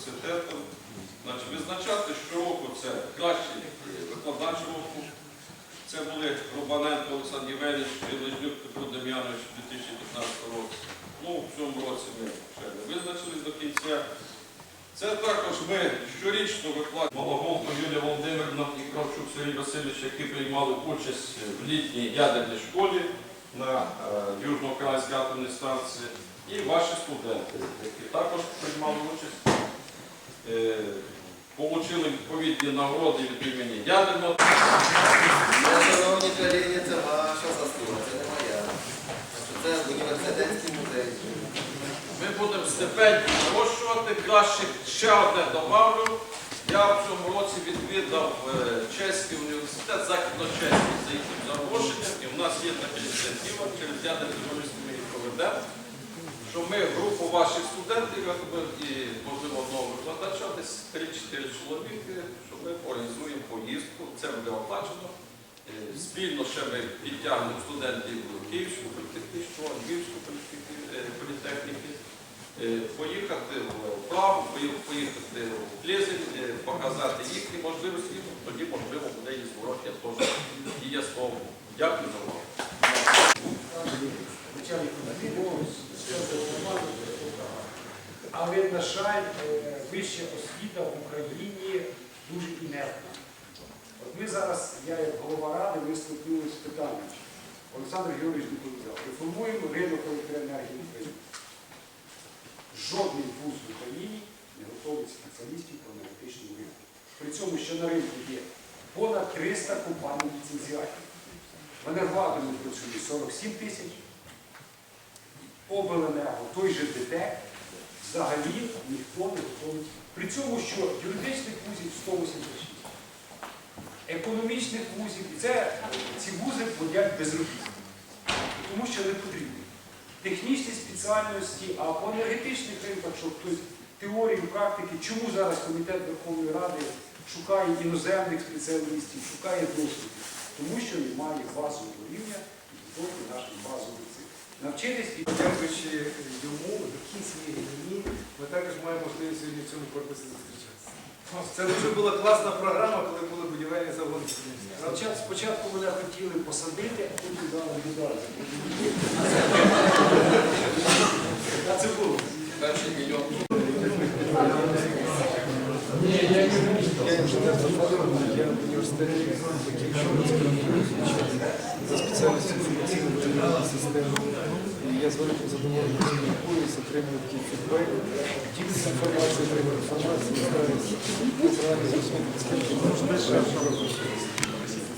університету. Значить, визначати щороку це кращий викладач року. Це були Рубаненко Олександр Євгенович Лежнюк Петро Дем'янович у 2015 році. Ну, в цьому році ми ще не визначились до кінця. Це також ми щорічно викладаємо Малоголко Юлія Володимирівна і Кравчук Сергій Васильович, які приймали участь в літній ядерній школі на е, Южноукраїнській атомній станції, і ваші студенти, які також приймали участь, е, отримали відповідні нагороди від імені ядерного. Шановні колеги, це ваша заслуга, це не моя. Це університетський музей. Ми будемо стипендії нарощувати. Краще ще одне добавлю. Я в цьому році відвідав е, чеський університет, західно-чеський за їхнім запрошенням. І в нас є така ініціатива, через журналісти ми її проведемо. Що ми студентів якби, і, можливо, одного викладача, десь 3-4 чоловіки, що ми організуємо поїздку, це буде оплачено. Е, Спільно ще ми підтягнемо студентів Київської політехнічного, Львівської політехні- е, політехніки, е, поїхати в Прагу, пої- поїхати в Плезень, показати їхні можливості, тоді, можливо, буде і зворотня теж дія слово. Дякую за увагу. Але, на жаль, е, вища освіта в Україні дуже інертна. От ми зараз, я як голова ради, ми стикнулися з питанням. Олександр Георгійович доповідав, реформуємо ринок електроенергії в Україні. Жодний вуз в Україні не готовить спеціалістів по енергетичному ринку. При цьому, що на ринку є понад 300 компаній ліцензіатів. В енергоатомі працює 47 тисяч, обленерго, той же ДТЕК, взагалі ніхто не готовить. При цьому, що юридичних вузів 186, економічних вузів, і це ці вузи плодять безробіття, тому що не потрібні. Технічні спеціальності, а по енергетичних ринках, що хтось теорії, практики, чому зараз комітет Верховної Ради шукає іноземних спеціалістів, шукає досвід? Тому що немає базового рівня і підготовки наших базових цих. Навчитись і Дякуючи йому, такі свої дні, ми також маємо можливість сьогодні в цьому корпусі зустрічатися. Це дуже була класна програма, коли були будівельні заводи. Спочатку, мене хотіли посадити, а потім дали медаль. А це було. Перший мільйон. Я інженер за фахом, я в університеті закінчив за спеціальністю інформаційно будівельної системи. Я з великим задоволенням спілкуюся, отримую такий фідбек. Ділюся інформацією, отримую інформацію, стараюся працювати з освітницьким, можна.